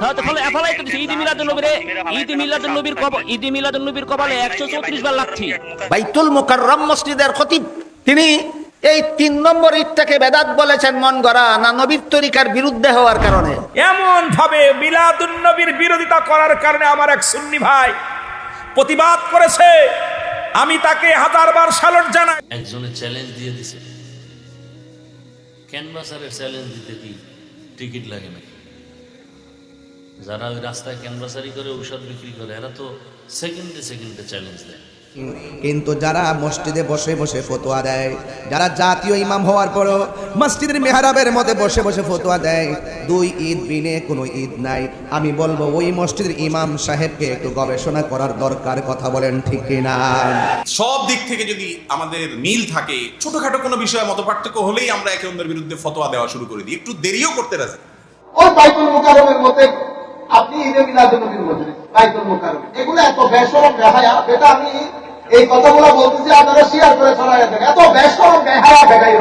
হ্যাঁ তো এফালাই তো ঈদ মিলাদুন নবীর ঈদ মিলাদুন নবীর কব ঈদ মিলাদুন নবীর কপালে 134 বার লাগছি। বাইতুল মুকাররম মসজিদের খতিব তিনি এই তিন নম্বর ইটটাকে বেদাত বলেছেন মন গড়া না নবীর তরিকার বিরুদ্ধে হওয়ার কারণে। এমন ভাবে মিলাদুন নবীর বিরোধিতা করার কারণে আমার এক সুন্নি ভাই প্রতিবাদ করেছে। আমি তাকে হাজারবার সালট জানাই। একজনে চ্যালেঞ্জ দিয়ে দিছে। ক্যানভাসারের চ্যালেঞ্জ দিতে কি টিকিট লাগে নাকি? যারা ওই রাস্তায় ক্যানভাসারি করে ঔষধ বিক্রি করে এরা তো সেকেন্ডে সেকেন্ডে চ্যালেঞ্জ দেয়। কিন্তু যারা মসজিদে বসে বসে ফতোয়া দেয় যারা জাতীয় ইমাম হওয়ার পরও মসজিদের মেহরাবের মধ্যে বসে বসে ফতোয়া দেয় দুই ঈদ বিনে কোনো ঈদ নাই। আমি বলব ওই মসজিদের ইমাম সাহেবকে একটু গবেষণা করার দরকার কথা বলেন ঠিক না সব দিক থেকে যদি আমাদের মিল থাকে ছোটখাটো কোনো বিষয়ে মত পার্থক্য হলেই আমরা একে অন্যের বিরুদ্ধে ফতোয়া দেওয়া শুরু করে দিই। একটু দেরিও করতে রাজি। ওই বাইতুল মুকাররমের মধ্যে আপনি ঈদে মিলাদুল নবীর মধ্যে বাইতুল মুকাররম এগুলো এত বেশরম বেহায়া যেটা আমি এই কথাগুলো বলতেছি আপনারা শেয়ার করে ছড়াই দেন এত বেশরম বেহায়া বেগাই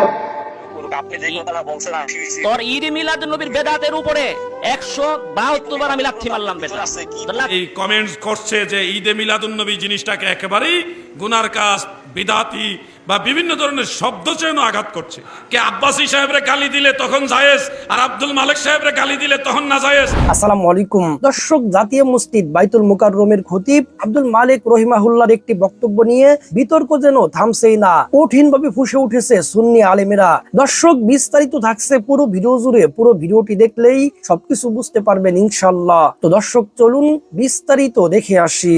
তোর ঈদ মিলাদুন নবীর বেদাতের উপরে 172 বার আমি লাথি মারলাম বেটা। আছে কি? তোর লাথি- এই কমেন্টস করছে যে ঈদে মিলাদুন্নবী জিনিসটাকে একেবারেই গুনার কাজ বিদাতি বা বিভিন্ন ধরনের শব্দ চেন আঘাত করছে। কে আব্বাসী সাহেবরে গালি দিলে তখন জায়েজ, আর আব্দুল মালিক সাহেবরে গালি দিলে তখন না জায়েজ। আসসালামু আলাইকুম। দর্শক, জাতীয় মসজিদ বাইতুল মুকাররমের খতিব আব্দুল মালিক রহিমাহুল্লাহর একটি বক্তব্য নিয়ে বিতর্ক যেন থামছেই না কঠিন ভাবে ফুসে উঠেছে সুন্নি আলেমেরা। দর্শক, বিস্তারিত থাকছে পুরো ভিডিও জুড়ে। পুরো ভিডিওটি দেখলেই সবকিছু বুঝতে পারবেন ইনশাল্লাহ। তো দর্শক, চলুন বিস্তারিত দেখে আসি।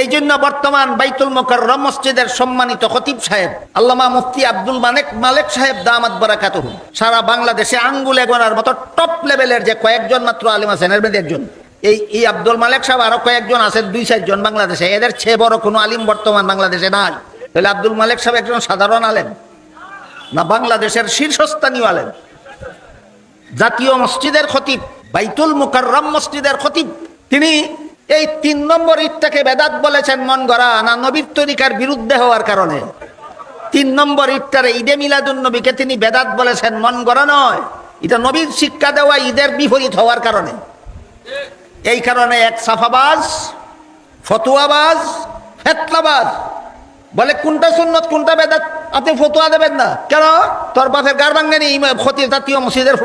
এই জন্য বর্তমান বাইতুল মোকাররম মসজিদের সম্মানিত খতিব সাহেব, আল্লামা মুফতি আব্দুল মালিক মালেক সাহেব দামাত বারাকাতুহ। সারা বাংলাদেশে আঙ্গুলে গড়ার মতো টপ লেভেলের যে কয়েকজন মাত্র আলিম আছেন, এর মধ্যে একজন। এই এই আব্দুল মালিক সাহেব আরও কয়েকজন আছেন, দুই চারজন বাংলাদেশে। এদের চেয়ে বড় কোনো আলিম বর্তমান বাংলাদেশে নাই। তাহলে আব্দুল মালিক সাহেব একজন সাধারণ আলেম, না বাংলাদেশের শীর্ষস্থানীয় আলেম? জাতীয় মসজিদের খতিব, বাইতুল মুকাররম মসজিদের খতিব, তিনি এই তিন নম্বর ইটটাকে বেদাত বলেছেন মন গড়া, না নবীর তরিকার বিরুদ্ধে হওয়ার কারণে। তিন নম্বর ইটটারে ঈদে মিলাদুন নবীকে তিনি বেদাত বলেছেন, মন গড়া নয়। এটা নবীর শিক্ষা দেওয়া ঈদের বিপরীত হওয়ার কারণে। এই কারণে এক সাফাবাজ, ফতুয়াবাজ, ফেতলাবাজ, বলে কোনটা সুন্নত, কোনটা বেদাত? আপনি ফতুয়া দেবেন না। কেন? তোর বাপের গার ভাঙ্গেনি ক্ষতি জাতীয় মসজিদের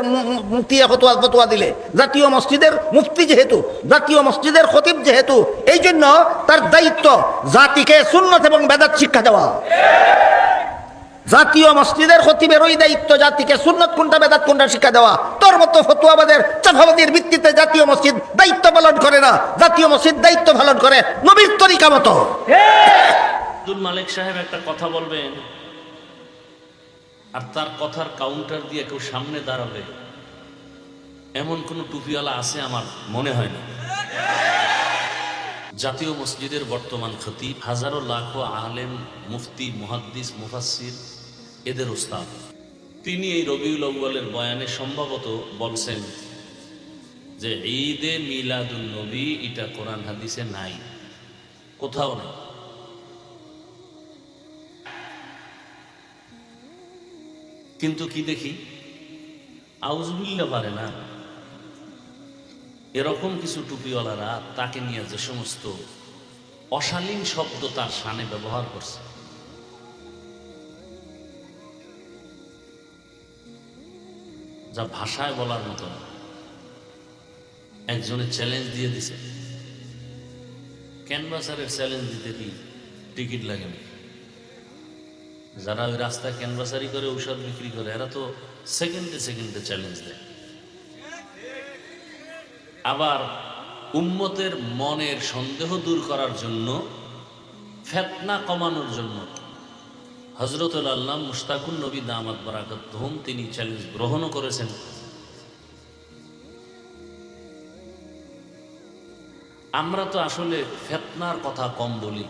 মুক্তি ফতুয়া ফতুয়া দিলে। জাতীয় মসজিদের মুক্তি যেহেতু, জাতীয় মসজিদের খতিব যেহেতু, এই জন্য তার দায়িত্ব জাতিকে সুন্নত এবং বেদাত শিক্ষা দেওয়া। জাতীয় মসজিদের খতিবের ওই দায়িত্ব জাতিকে সুন্নত কোনটা, বেদাত কোনটা শিক্ষা দেওয়া। তোর মতো ফতুয়াবাদের চাফাবাদের ভিত্তিতে জাতীয় মসজিদ দায়িত্ব পালন করে না। জাতীয় মসজিদ দায়িত্ব পালন করে নবীর তরিকা মতো। মালিক সাহেব একটা কথা বলবেন। আর তার কথার কাউন্টার দিয়ে কেউ সামনে দাঁড়াবে এমন কোন টুপিওয়ালা আছে আমার মনে হয় না। জাতীয় মসজিদের বর্তমান খতিব, হাজারো লাখো আলেম, মুফতি, মুহাদ্দিস মুফাসির এদের ওস্তাদ। তিনি এই রবিউল আউ্বালের বয়ানে সম্ভবত বলছেন যে, ঈদে মিলাদুন নবী, এটা কোরআন হাদিসে নাই। কোথাও নেই। কিন্তু কি দেখি? আউজবিল্লা পারে না। এরকম কিছু টুপিওয়ালারা তাকে নিয়ে যে সমস্ত অশালীন শব্দ তার সানে ব্যবহার করছে। যা ভাষায় বলার মতো না। একজনে চ্যালেঞ্জ দিয়ে দিছে। ক্যানভাসারের চ্যালেঞ্জ দিতে কি টিকিট লাগে না? যারা ওই রাস্তায় ক্যানভাসারি করে ঔষধ বিক্রি করে, এরা তো সেকেন্ডে সেকেন্ডে চ্যালেঞ্জ দেয়। আবার উম্মতের মনের সন্দেহ দূর করার জন্য, ফেতনা কমানোর জন্য হজরতুল আল্লাহ মুস্তাকুল নবী দামাত বারাকাত তিনি চ্যালেঞ্জ গ্রহণও করেছেন। আমরা তো আসলে ফেতনার কথা কম বলি।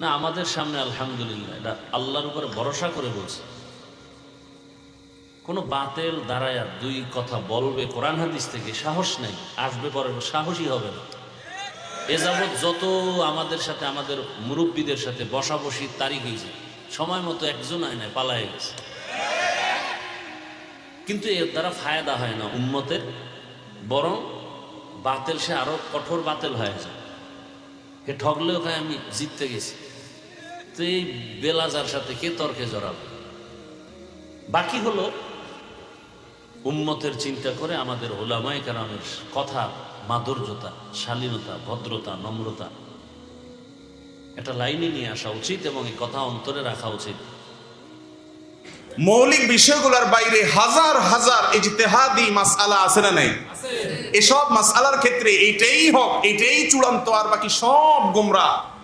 না, আমাদের সামনে আলহামদুলিল্লাহ, এটা আল্লাহর উপরে ভরসা করে বলছে। কোনো বাতেল দাঁড়ায়া দুই কথা বলবে, কোরআন হাদিস থেকে সাহস নেই, আসবে পরে সাহসই হবে না। এ যাবৎ যত আমাদের সাথে, আমাদের মুরব্বীদের সাথে বসাবসি তারিখ হয়েছে, সময় মতো একজন আয় নাই, পালায় গেছে। কিন্তু এর দ্বারা ফায়দা হয় না উম্মতের, বরং বাতেল সে আরও কঠোর বাতেল হয়ে যায়। হে ঠগলেও খায়, আমি জিততে গেছি। তো এই বেলাজার সাথে কে তর্কে জড়াবে? বাকি হলো উম্মতের চিন্তা করে আমাদের ওলামাই কারামের কথা মাধুর্যতা শালীনতা ভদ্রতা নম্রতা। একটা লাইনে নিয়ে আসা উচিত এবং এই কথা অন্তরে রাখা উচিত। মৌলিক বিষয়গুলোর বাইরে হাজার হাজার ইজতেহাদি মাসআলা আছে না নাই? এসব মাসআলার ক্ষেত্রে এইটাই হোক এইটাই চূড়ান্ত আর বাকি সব গোমরা।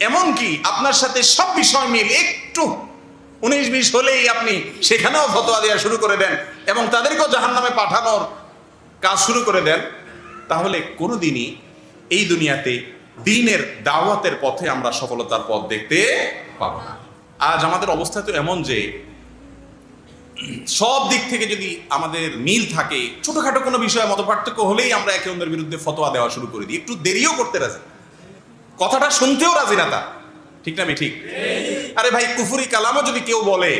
এমনকি আপনার সাথে সব বিষয় মিল একটু উনিশ বিশ হলেই আপনি সেখানেও ফতোয়া দেওয়া শুরু করে দেন এবং তাদেরকেও জাহান নামে পাঠানোর কাজ শুরু করে দেন, তাহলে কোনোদিনই এই দুনিয়াতে দিনের দাওয়াতের পথে আমরা সফলতার পথ দেখতে পাবো আজ আমাদের অবস্থা তো এমন যে সব দিক থেকে যদি আমাদের মিল থাকে, ছোটখাটো কোনো বিষয়ে মত পার্থক্য হলেই আমরা একে অন্যের বিরুদ্ধে ফতোয়া দেওয়া শুরু করে দিই। একটু দেরিও করতে রাজি। কথাটা শুনতেও রাজি না তা। ঠিক না ঠিক আরে ভাই, কুফুরি কালামও যদি কেউ বলে,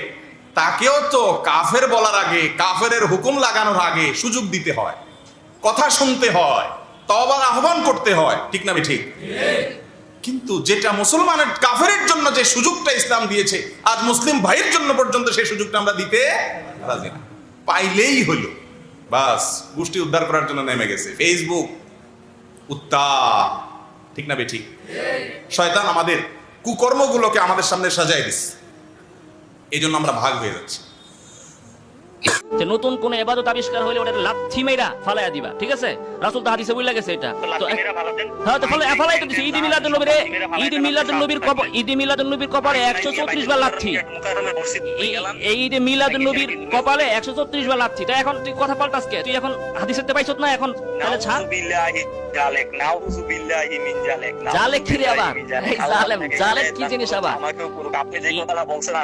তাকেও তো কাফের বলার আগে কাফের হুকুম লাগানোর আগে সুযোগ দিতে হয়। কথা শুনতে হয় তবার আহ্বান করতে হয়। ঠিক না ঠিক কিন্তু যেটা মুসলমানের কাফেরের জন্য যে সুযোগটা ইসলাম দিয়েছে, আজ মুসলিম ভাইয়ের জন্য পর্যন্ত সেই সুযোগটা আমরা দিতে রাজি না। পাইলেই হলো বাস, গোষ্ঠী উদ্ধার করার জন্য নেমে গেছে। ফেসবুক উত্তাপ। ঠিক না বেঠিক? শয়তান আমাদের কুকর্মগুলোকে আমাদের সামনে সাজায় দিচ্ছে। এই জন্য আমরা ভাগ হয়ে যাচ্ছি। যে নতুন কোন এবাদত আবিষ্কার হলে ওটা লাথি মেরা ফালাইয়া দিবা ঠিক আছে? রাসূল তো হাদিসে বইলা গেছে এটা। তো হ্যাঁ তো ফলে ফালাই তো দিছে। ঈদ নবীর ঈদ নবীর কবর ঈদ নবীর কপালে 134 বার লাথি। এই- মিলাদুন নবীর কপালে 134 বার লাথি। তাই এখন তুই কথা পাল্টাস কে? তুই এখন হাদিসেতে পাইছত না? এখন তাহলে ছাড়। জালেক নাউযুবিল্লাহি মিন জালেক। জালেক কি রে আবার? এই জালেম, জালেক কি জিনিস আবার? আমাকেও আপনি যে কথাটা বলছেন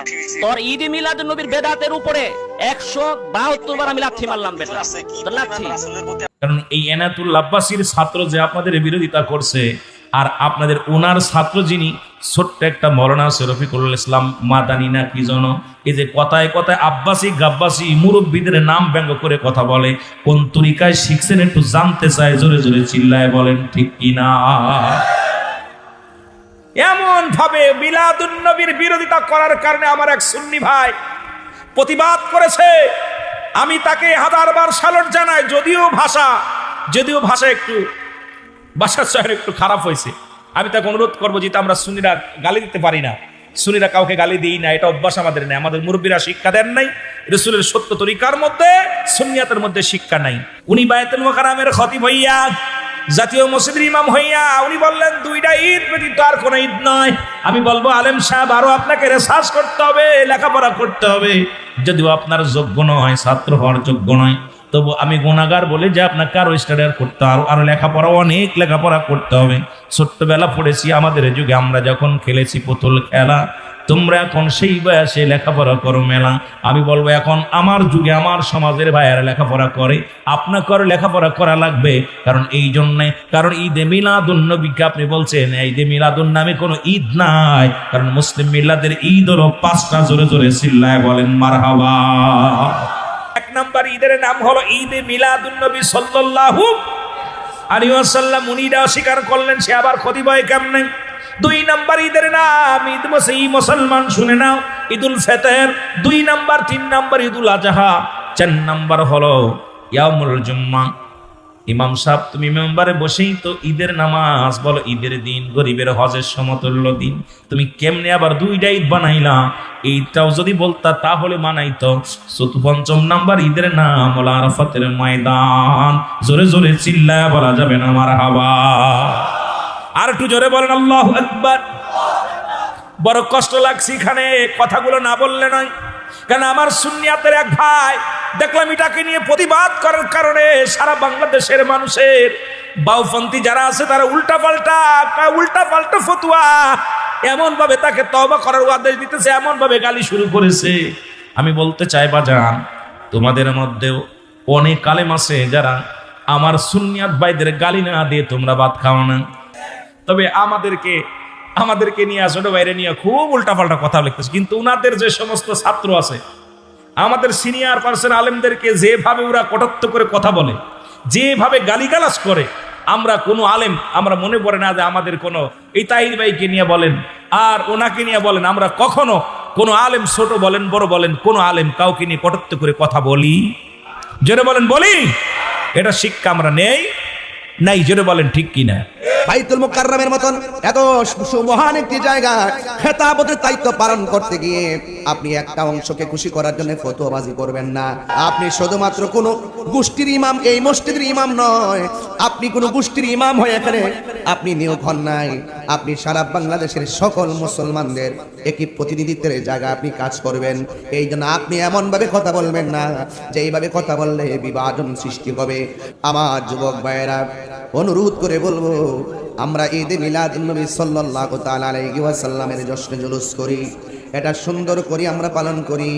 তোর ঈদ নবীর বেদাতের উপরে 172 বার আমি লাথি মারলাম বেটা। আছে, কি? তোর লাথি। পরিমাণ রাসূলের প্রতি কারণ এই এনাতুল আব্বাসীর ছাত্র যে আপনাদের বিরোধিতা করছে আর আপনাদের ওনার ছাত্র যিনি ছোট্ট একটা মরনা আছে রফিকুল ইসলাম মাদানি না কি জন এই যে কথায় কথায় আব্বাসি গাব্বাসি মুরব্বীদের নাম ব্যঙ্গ করে কথা বলে কোন তরিকায় শিখছেন একটু জানতে চায় জোরে জোরে চিল্লায় বলেন ঠিক কিনা এমন ভাবে মিলাদুন নবীর বিরোধিতা করার কারণে আমার এক সুন্নি ভাই প্রতিবাদ করেছে আমি তাকে হাজারবার সালট জানাই, যদিও ভাষা যদিও ভাষা একটু ভাষার চয়ন একটু খারাপ হয়েছে। আমি তাকে অনুরোধ করব যেটা আমরা সুনিরা গালি দিতে পারি না, সুনিরা কাউকে গালি দিই না, এটা অভ্যাস আমাদের নেই। আমাদের মুরব্বীরা শিক্ষা দেন নাই, রসুলের সত্য তরিকার মধ্যে সুনিয়াতের মধ্যে শিক্ষা নাই। উনি বায়তুল মোকারামের ক্ষতি হইয়া জাতীয় মসজিদের ইমাম হইয়া উনি বললেন, দুইটা ঈদ ব্যতীত আর কোনো ঈদ নয় আমি বলব, আলেম সাহেব, আরও আপনাকে রেসার্চ করতে হবে, লেখাপড়া করতে হবে। যদিও আপনার যোগ্য নয়, ছাত্র হওয়ার যোগ্য নয়, তবু আমি গুণাগার বলে যে আপনাকে আরও স্টাডি করতে আরও আরও লেখাপড়া, অনেক লেখাপড়া করতে হবে। ছোট্টবেলা পড়েছি আমাদের যুগে, আমরা যখন খেলেছি পুতুল খেলা তোমরা এখন সেই বয়সে লেখাপড়া করো মেলা। আমি বলব, এখন আমার যুগে আমার সমাজের ভাইয়ারা লেখাপড়া করে। আপনাকে লেখাপড়া করা লাগবে, কারণ এই জন্যে, কারণ ঈদে মিলাদুন্নবীকে আপনি বলছেন ঈদে মিলাদুন নামে কোনো ঈদ নাই। কারণ মুসলিম মিল্লাদের ঈদ হলো পাঁচটা জোরে জোরে চিল্লায় বলেন, মারহাবা। এক নাম্বার ঈদের নাম হলো ঈদে মিলাদুন নবী সাল্লাল্লাহু আলাইহি ওয়াসাল্লাম। উনিরা অস্বীকার করলেন, সে আবার ক্ষতি ভয় কেমনে? দুই নাম্বার ঈদের নাম, ঈদ মসি মুসলমান শুনে নাও, ঈদুল ফেতর। দুই নাম্বার, তিন নাম্বার ঈদুল আজহা। চার নাম্বার হলো ইয়ামুল জুম্মা। ইমাম সাহেব, তুমি মেম্বারে বসেই তো ঈদের নামাজ বলো, ঈদের দিন, গরিবের হজের সমতুল্য দিন। তুমি কেমনে আবার দুইটা ঈদ বানাইলা? এইটাও যদি বলতা, তাহলে মানাইতো। চতু পঞ্চম নাম্বার ঈদের নাম হলো আরাফাতের ময়দান। জোরে জোরে চিল্লায় বলা যাবে না আমার হাওয়া আর একটু জোরে বলেন, আল্লাহ একবার বড় কষ্ট লাগছে এখানে, কথাগুলো না বললে নয়। কেন আমার সুন্নিয়াতের এক ভাই, দেখলাম এটাকে নিয়ে প্রতিবাদ করার কারণে সারা বাংলাদেশের মানুষের বাউপন্থী যারা আছে, তারা উল্টা পাল্টা উল্টা পাল্টা ফতুয়া এমন ভাবে তাকে তবা করার আদেশ দিতেছে এমন ভাবে গালি শুরু করেছে। আমি বলতে চাই বা যান তোমাদের মধ্যেও অনেক কালেম আছে যারা আমার সুন্নিয়াত ভাইদের গালি না দিয়ে তোমরা ভাত খাও না। তবে আমাদেরকে আমাদেরকে নিয়ে, ছোট বাইরে নিয়ে খুব উল্টাপাল্টা কথা লিখতেছে। কিন্তু উনাদের যে সমস্ত ছাত্র আছে, আমাদের সিনিয়র পার্সন আলেমদেরকে যেভাবে ওরা কটাক্ত করে কথা বলে, যেভাবে গালিগালাজ করে, আমরা কোনো আলেম, আমরা মনে পড়ে না যে আমাদের কোনো এই তাহির ভাইকে নিয়ে বলেন, আর ওনাকে নিয়ে বলেন, আমরা কখনো কোনো আলেম ছোট বলেন, বড় বলেন, কোনো আলেম কাউকে নিয়ে কটত্ব করে কথা বলি। যেটা বলেন, বলি। এটা শিক্ষা আমরা নেই। নাই, জোরে বলেন, ঠিক কিনা? বাইতুল মুকাররমের মতন এত মহান একটি জায়গা, খেতাবতের দায়িত্ব পালন করতে গিয়ে আপনি একটা অংশকে খুশি করার জন্য ফতোয়াবাজি করবেন না। আপনি শুধুমাত্র কোন গোষ্ঠীর ইমাম, এই মসজিদের ইমাম নয়, আপনি কোন গোষ্ঠীর ইমাম হয়ে এখানে আপনি নিয়োগ হন নাই। আপনি সারা বাংলাদেশের সকল মুসলমানদের একই প্রতিনিধিত্বের জায়গা আপনি কাজ করবেন? এই জন্য আপনি এমনভাবে কথা বলবেন না যে এইভাবে কথা বললে বিভাজন সৃষ্টি হবে। আমার যুবক ভাইয়েরা, অনুরোধ করে বলব, আমরা ঈদে মিলাদ নবী সাল্লাল্লাহু তাআলা আলাইহি ওয়াসাল্লামের জশ্নে জুলুস করি। এটা সুন্দর করি আমরা পালন করি।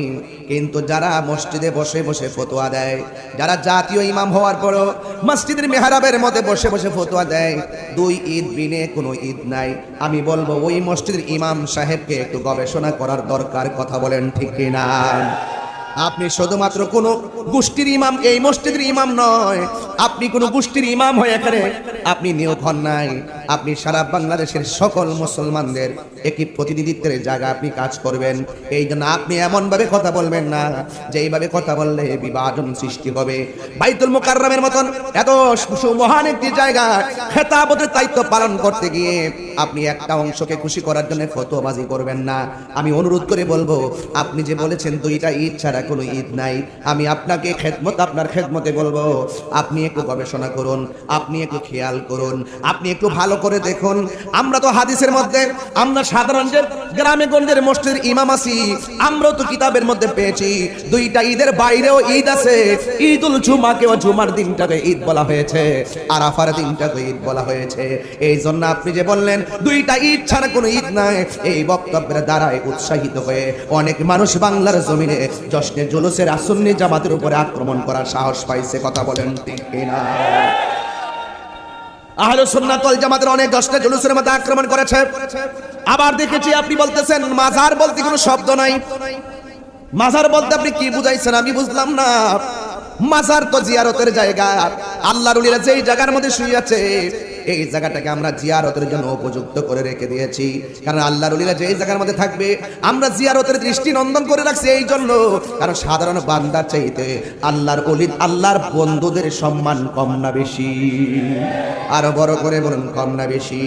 কিন্তু যারা মসজিদে বসে বসে ফতোয়া দেয়, যারা জাতীয় ইমাম হওয়ার পরও মসজিদের মেহরাবের মধ্যে বসে বসে ফতোয়া দেয়, দুই ঈদ বিনে কোনো ঈদ নাই। আমি বলব, ওই মসজিদের ইমাম সাহেবকে একটু গবেষণা করার দরকার, কথা বলেন ঠিক কিনা? আপনি শুধুমাত্র কোন গোষ্ঠীর ইমাম, এই মসজিদের ইমাম নয়, আপনি কোন গোষ্ঠীর ইমাম হয়ে এখানে আপনি নিয়োগ হন নাই। আপনি সারা বাংলাদেশের সকল মুসলমানদের একটি প্রতিনিধিত্বের জায়গা আপনি কাজ করবেন। এই জন্য আপনি এমন ভাবে কথা বলবেন না, যে এইভাবে কথা বললে বিভাজন সৃষ্টি হবে। বাইতুল মুকাররমের মতন এত মহান একটি জায়গা, খেতাবতের দায়িত্ব পালন করতে গিয়ে আপনি একটা অংশকে খুশি করার জন্য ফতোয়াবাজি করবেন না। আমি অনুরোধ করে বলব, আপনি যে বলেছেন দুইটা ঈদ ছাড়া কোনো ঈদ নাই, আমি আপনাকে খেদমত, আপনার খেদমতে বলব, আপনি একটু গবেষণা করুন, আপনি একটু খেয়াল করুন, আপনি একটু ভালো করে দেখুন। আমরা তো হাদিসের মধ্যে, আমরা সাধারণ যে গ্রামে গঞ্জের মসজিদের ইমাম আছি, আমরাও তো কিতাবের মধ্যে পেয়েছি। দুইটা ঈদের বাইরেও ঈদ আছে। ঈদুল জুমাকেও জুমার দিনটাকে ঈদ বলা হয়েছে। আরাফার দিনটাকে ঈদ বলা হয়েছে। এই জন্য আপনি যে বললেন, দুইটা ঈদ ছাড়া কোনো ঈদ নাই, এই বক্তব্যের দ্বারাই উৎসাহিত হয়ে অনেক মানুষ বাংলার জমিনে জশ্নে জুলুসের আসন্নি জামাতের উপরে আক্রমণ করার সাহস পাইছে, কথা বলেন ঠিক কিনা? আহলে সুন্নাত ওয়াল জামাতের অনেক দশটা জুলুসের মধ্যে আক্রমণ করেছে। আবার দেখেছি আপনি বলতেছেন, মাজার বলতে কোনো শব্দ নাই। মাজার বলতে আপনি কি বুঝাইছেন আমি বুঝলাম না। মাজার তো জিয়ারতের জায়গা। আল্লাহর উলিরা যেই জায়গার মধ্যে শুয়ে আছে এই জায়গাটাকে আমরা জিয়ারতের জন্য উপযুক্ত করে রেখে দিয়েছি। কারণ আল্লাহর উলিরা যেই জায়গার মধ্যে থাকবে, আমরা জিয়ারতের দৃষ্টি নন্দন করে রাখছি এই জন্য। কারণ সাধারণ বান্দার চাইতে আল্লাহর অলি আল্লাহর বন্ধুদের সম্মান কম না বেশি। আরও বড় করে বলুন, কম না বেশি।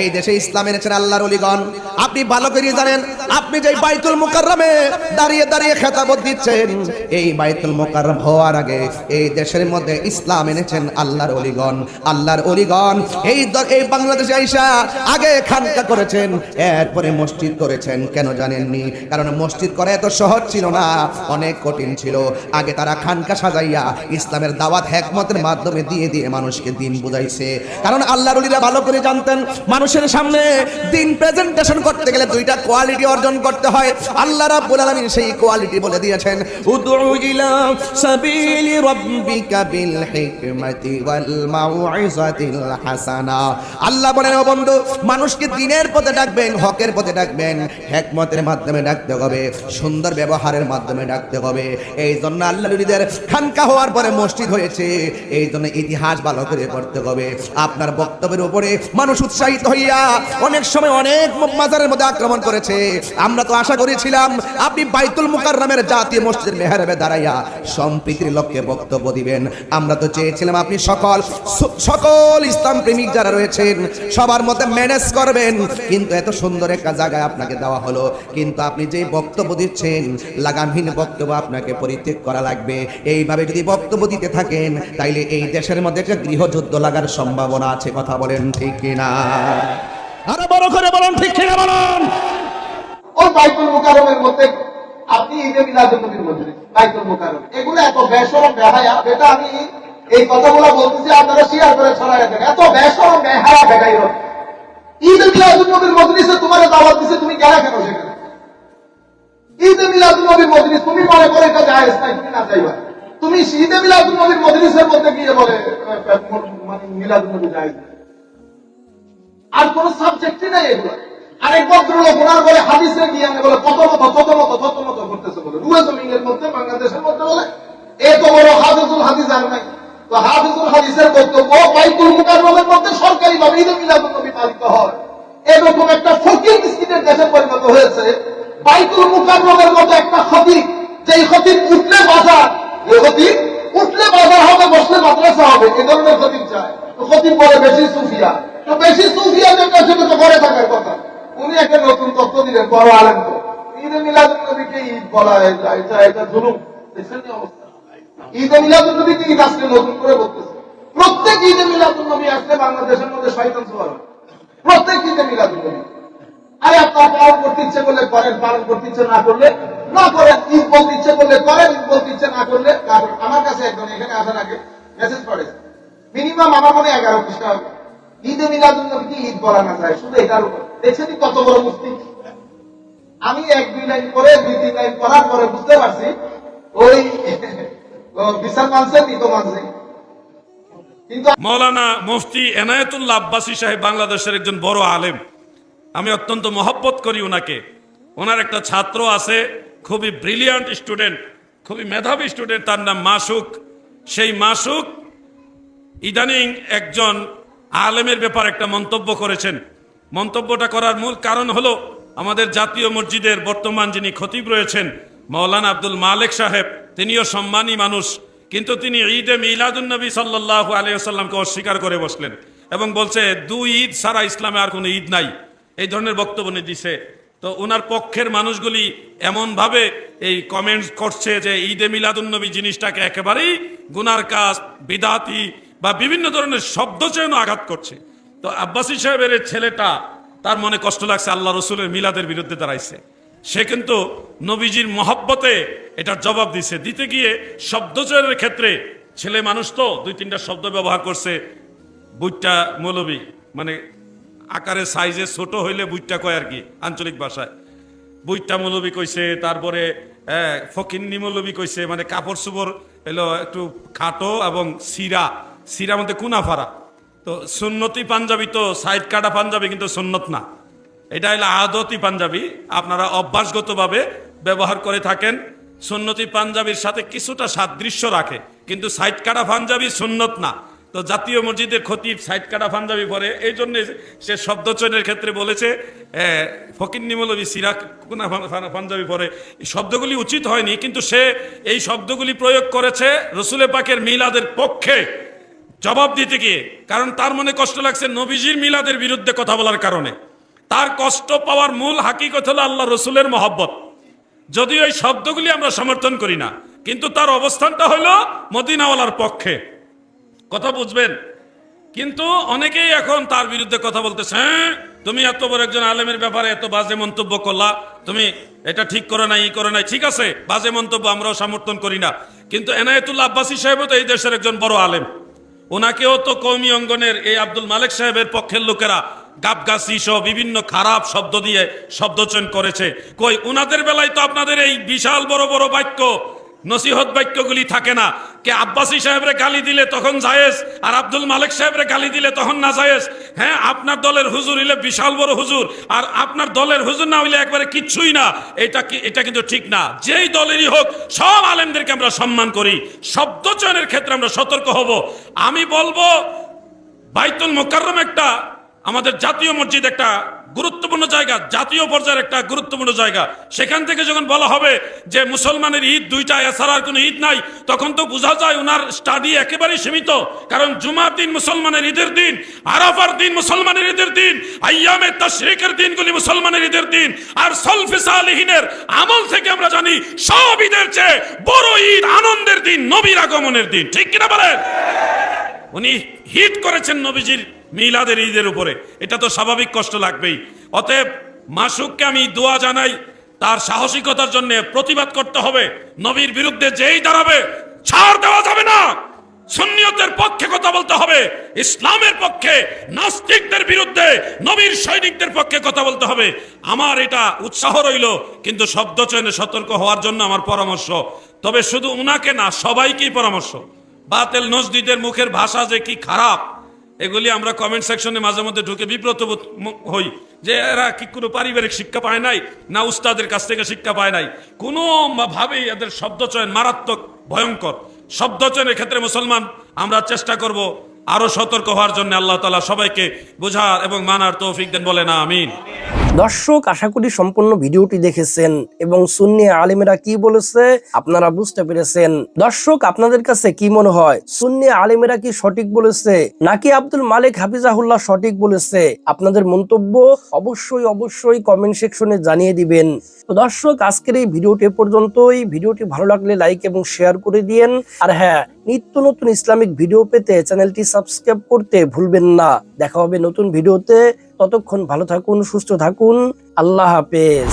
এই দেশে ইসলাম এনেছেন আল্লাহর অলিগণ আপনি ভালো করে জানেন, আপনি যে বাইতুল মুকাররমে দাঁড়িয়ে দাঁড়িয়ে খেতাবত দিচ্ছেন, এই বাইতুল মুকাররম হওয়ার আগে এই দেশের মধ্যে ইসলাম এনেছেন আল্লাহর অলিগণ আল্লাহর অলিগণ এই দ- এই বাংলাদেশে আইসা আগে খানকা করেছেন, এরপরে মসজিদ করেছেন, কেন জানেননি? কারণ মসজিদ করা এত সহজ ছিল না, অনেক কঠিন ছিল। আগে তারা খানকা সাজাইয়া ইসলামের দাওয়াত হেকমতের মাধ্যমে দিয়ে দিয়ে মানুষকে দিন বুঝাইছে। কারণ আল্লাহর অলিরা ভালো করে জানতেন, মানুষের সামনে দিন প্রেজেন্টেশন করতে গেলে দুইটা কোয়ালিটি অর্জন করতে হয়। আল্লাহ রাব্বুল আলামিন সেই কোয়ালিটি বলে দিয়েছেন, উদউ ইলা সাবিলি রাব্বিকা বিল হিকমাতি ওয়াল মাউইজাতিল হাসানা। আল্লাহ বলেন বন্ধু, মানুষকে দিনের পথে ডাকবেন, হকের পথে ডাকবেন। হেকমতের মাধ্যমে ডাকতে হবে, সুন্দর ব্যবহারের মাধ্যমে ডাকতে হবে। এই জন্য আল্লাহ নবীদের খানকা হওয়ার পরে মসজিদ হয়েছে। এই জন্য ইতিহাস ভালো করে পড়তে হবে। আপনার বক্তব্যের উপরে মানুষ উৎসাহিত হইয়া অনেক সময় অনেক মাজারের মধ্যে আক্রমণ করেছে। আমরা তো আশা করেছিলাম, আপনি বাইতুল মুকাররমের জাতীয় মসজিদের মেহরাবে দাঁড়াইয়া সম্প্রীতির লক্ষ্যে বক্তব্য দিবেন। আমরা তো চেয়েছিলাম আপনি সকল সকল ইসলাম প্রেমিক যারা রয়েছেন, সবার মধ্যে ম্যানেজ করবেন। কিন্তু এত সুন্দর একটা জায়গায় আপনাকে দেওয়া হলো। কিন্তু আপনি যে বক্তব্য দিচ্ছেন, লাগামহীন বক্তব্য আপনাকে পরিত্যাগ করা লাগবে। এইভাবে যদি বক্তব্য দিতে থাকেন, তাইলে এই দেশের মধ্যে একটা গৃহযুদ্ধ লাগার সম্ভাবনা আছে। কথা বলেন ঠিক কিনা? আরও বড় করে বলুন ঠিক কিনা বলুন? ওই বাইতুল মুকাররমের মধ্যে, আপনি নবীর মুকাররম। এগুলো এত বেসরম বেহায়া এটা আমি এই কথাগুলো বলতেছি, আপনারা শেয়ার করে ছড়াই দেন এত বেসরম বেহায়া বেগাই ঈদে মজলিসে তোমার দাওয়াত দিছে, তুমি গেলা কেন সেখানে? তুমি মনে করে এটা না তুমি নবীর মধ্যে গিয়ে বলে মানে নবী আর কোন সাবজেক্টই নাই এগুলো। আরেক ভদ্রলোক ওনার বলে হাদিসে গিয়ে আমি বলে কত মতো কত মতো কত মতো করতেছে বলে রুয়ে জমিনের মধ্যে বাংলাদেশের মধ্যে বলে এত বড় হাফিজুল হাদিস আর নাই তো হাফিজুল হাদিসের বক্তব্য বাইতুল মুকাররম তবে ঈদ মিলাদুল নবী পালিত হয় এরকম একটা ফকির মিসকিনের দেশে পরিণত হয়েছে বাইতুল মুকাররমের মতো একটা খতিব, যেই খতিব উঠলে বাজার যে খতিব উঠলে বাজার হবে, বসলে মাদ্রাসা হবে, এ ধরনের খতিব চায়। তো খতিব বলে বেশি সুফিয়া। তো বেশি সুফিয়া যেটা সেটা তো ঘরে থাকার কথা। উনি একটা নতুন তত্ত্ব দিলেন, বড় আলেন তো। ঈদে মিলাদুল নবীকে ঈদ বলা এটা এটা জুলুম। দেখছেন অবস্থা। ঈদে মিলাদুল নবীকে ঈদ আজকে নতুন করে বলতেছে। প্রত্যেক ঈদে মিলাদুল নবী আসলে বাংলাদেশের মধ্যে শয়তান হয়। প্রত্যেক ঈদে মিলাদ নবী আরে আপনার ইচ্ছে করলে করেন, পালন করতে ইচ্ছে না করলে না করেন। ঈদ বলতে ইচ্ছে করলে করেন ঈদ বলতে ইচ্ছে না করলে না করেন। আমার কাছে একজন এখানে আসার আগে মেসেজ পড়েছে মিনিমাম আমার মনে এগারো পৃষ্ঠা হবে। ঈদে মিলাদুল নবীকে ঈদ বলা না যায়? শুধু এটার উপর। দেখছেন কত বড় মুস্তি আমি এক, দুই লাইন করে দুই, তিন লাইন পড়ার পরে বুঝতে পারছি, ওই বিশাল মানছে নিত মানছে মৌলানা মুফতি এনায়েতুল্লাহ আব্বাসী সাহেব বাংলাদেশের একজন বড় আলেম। আমি অত্যন্ত মহব্বত করি ওনাকে। ওনার একটা ছাত্র আছে, খুবই ব্রিলিয়ান্ট স্টুডেন্ট খুবই মেধাবী স্টুডেন্ট তার নাম মাসুক। সেই মাসুক ইদানিং একজন আলেমের ব্যাপার একটা মন্তব্য করেছেন। মন্তব্যটা করার মূল কারণ হলো আমাদের জাতীয় মসজিদের বর্তমান যিনি খতিব রয়েছেন মৌলানা আব্দুল মালেক সাহেব, তিনিও সম্মানী মানুষ, কিন্তু তিনি ঈদে মিলাদুল নবী সাল্লাহ আলিয়াল্লামকে অস্বীকার করে বসলেন এবং বলছে, দুই ঈদ সারা ইসলামে আর কোনো ঈদ নাই। এই ধরনের বক্তব্য নিয়ে দিছে। তো ওনার পক্ষের মানুষগুলি এমনভাবে এই কমেন্টস করছে যে ঈদে মিলাদুন্নবী জিনিসটাকে একেবারেই গুনার কাজ, বিদাতি বা বিভিন্ন ধরনের শব্দ চেন আঘাত করছে। তো আব্বাসী সাহেবের ছেলেটা, তার মনে কষ্ট লাগছে, আল্লাহ রসুলের মিলাদের বিরুদ্ধে দাঁড়াইছে। সে কিন্তু নবীজির মহব্বতে এটার জবাব দিছে। দিতে গিয়ে শব্দচয়নের ক্ষেত্রে ছেলে মানুষ তো দুই তিনটা শব্দ ব্যবহার করছে বুইটা মৌলবী মানে আকারে সাইজে ছোট হইলে বুইটা কয় আর কি? আঞ্চলিক ভাষায়। বুইটা মৌলবি কইছে, তারপরে ফকিন্নি মৌলবী কইছে মানে কাপড় চোপড় এলো একটু খাটো এবং সিরা সিরা মধ্যে কুনাফারা। তো সুন্নতি পাঞ্জাবি তো সাইড কাটা পাঞ্জাবি, কিন্তু সুন্নত না। এটা হলো আদতি পাঞ্জাবি। আপনারা অভ্যাসগতভাবে ব্যবহার করে থাকেন। সুন্নতি পাঞ্জাবির সাথে কিছুটা সাদৃশ্য রাখে। কিন্তু সাইড কাটা পাঞ্জাবি সুন্নত না। তো জাতীয় মসজিদের খতিব সাইড কাটা পাঞ্জাবি পরে, এই জন্য সে শব্দচয়নের ক্ষেত্রে বলেছে ফকিন্নি মৌলবী সিরাক কোনা পাঞ্জাবি পরে। এই শব্দগুলি উচিত হয়নি, কিন্তু সে এই শব্দগুলি প্রয়োগ করেছে রসুলে পাকের মিলাদের পক্ষে। জবাব দিতে গিয়ে, কারণ তার মনে কষ্ট লাগছে নবীজির মিলাদের বিরুদ্ধে কথা বলার কারণে। তার কষ্ট পাওয়ার মূল হাকিকত হলো আল্লাহ রসুলের মহব্বত। যদিও এই শব্দগুলি আমরা সমর্থন করি না, কিন্তু তার অবস্থানটা হলো মদিনাওয়ালার পক্ষে। কথা বুঝবেন? কিন্তু অনেকেই এখন তার বিরুদ্ধে কথা বলতেছে হ্যাঁ তুমি এত বড় একজন আলেমের ব্যাপারে এত বাজে মন্তব্য করলা, তুমি এটা ঠিক করে নাই, ই করে নাই। ঠিক আছে, বাজে মন্তব্য আমরাও সমর্থন করি না। কিন্তু এনায়েতুল্লাহ আব্বাসী সাহেবও তো এই দেশের একজন বড় আলেম। ওনাকেও তো কৌমি অঙ্গনের এই আব্দুল মালিক সাহেবের পক্ষের লোকেরা গাবগাছি সহ বিভিন্ন খারাপ শব্দ দিয়ে শব্দচয়ন করেছে। কই ওনাদের বেলায় তো আপনাদের এই বিশাল বড় বড় বাক্য নসিহত বাক্যগুলি থাকে না। কে আব্বাসী সাহেবরে গালি দিলে তখন জায়েজ, আর আব্দুল মালিক সাহেবরে গালি দিলে তখন না জায়েজ। হ্যাঁ আপনার দলের হুজুর হইলে বিশাল বড় হুজুর, আর আপনার দলের হুজুর না হইলে একবারে কিচ্ছুই না। এটা কি এটা কিন্তু ঠিক না। যেই দলেরই হোক, সব আলেমদেরকে আমরা সম্মান করি। শব্দ চয়নের ক্ষেত্রে আমরা সতর্ক হব। আমি বলব, বাইতুল মোকাররম একটা, আমাদের জাতীয় মসজিদ একটা গুরুত্বপূর্ণ জায়গা, জাতীয় পর্যায়ের একটা গুরুত্বপূর্ণ জায়গা। সেখান থেকে যখন বলা হবে যে মুসলমানের ঈদ দুইটা, এছাড়া আর কোনো ঈদ নাই, তখন তো বোঝা যায় ওনার স্টাডি একেবারেই সীমিত। কারণ জুমার দিন মুসলমানের ঈদের দিন, আরাফার দিন মুসলমানের ঈদের দিন, আইয়ামে তশরিকের দিনগুলি মুসলমানের ঈদের দিন, আর সলফে সালিহিনের আমল থেকে আমরা জানি সব ঈদের চেয়ে বড় ঈদ আনন্দের দিন, নবীর আগমনের দিন। ঠিক কিনা বলেন? উনি হিট করেছেন নবীজির মিলাদের ঈদের উপরে। এটা তো স্বাভাবিক কষ্ট লাগবেই। অতএব মাসুককে আমি দোয়া জানাই, তার সাহসিকতার জন্য প্রতিবাদ করতে হবে। নবীর বিরুদ্ধে যেই দাঁড়াবে, ছাড় দেওয়া যাবে না। সুন্নিয়তের পক্ষে কথা বলতে হবে, ইসলামের পক্ষে, নাস্তিকদের বিরুদ্ধে, নবীর সৈনিকদের পক্ষে কথা বলতে হবে। আমার এটা উৎসাহ রইল, কিন্তু শব্দ চয়নে সতর্ক হওয়ার জন্য আমার পরামর্শ। তবে শুধু উনাকে না, সবাইকেই পরামর্শ। বাতেল নজদিদের মুখের ভাষা যে কি খারাপ, এগুলি আমরা কমেন্ট সেকশনে মাঝে মধ্যে ঢুকে বিব্রত হই। যে এরা কি কোনো পারিবারিক শিক্ষা পায় নাই, না উস্তাদের কাছ থেকে শিক্ষা পায় নাই। কোনো ভাবেই এদের শব্দচয়ন মারাত্মক, ভয়ঙ্কর। শব্দচয়নের ক্ষেত্রে মুসলমান, আমরা চেষ্টা করব আরও সতর্ক হওয়ার জন্য আল্লাহ তালা সবাইকে বোঝার এবং মানার তৌফিক দেন বলে না আমিন। দর্শক, আশা করি সম্পূর্ণ ভিডিওটি দেখেছেন এবং সুন্নি আলিমেরা কি বলেছে আপনারা বুঝতে পেরেছেন। দর্শক, আপনাদের কাছে কি মনে হয়? সুন্নি আলিমেরা কি সঠিক বলেছে? নাকি আব্দুল মালিক হাফিজাহুল্লাহ সঠিক বলেছে? আপনাদের মন্তব্য অবশ্যই অবশ্যই কমেন্ট সেকশনে জানিয়ে দিবেন। তো দর্শক, আজকের এই ভিডিওটি পর্যন্তই। ভিডিওটি ভালো লাগলে লাইক এবং শেয়ার করে দিয়েন। আর হ্যাঁ নিত্য নতুন ইসলামিক ভিডিও পেতে চ্যানেলটি সাবস্ক্রাইব করতে ভুলবেন না। দেখা হবে নতুন ভিডিওতে। ততক্ষণ ভালো থাকুন, সুস্থ থাকুন। আল্লাহ হাফেজ।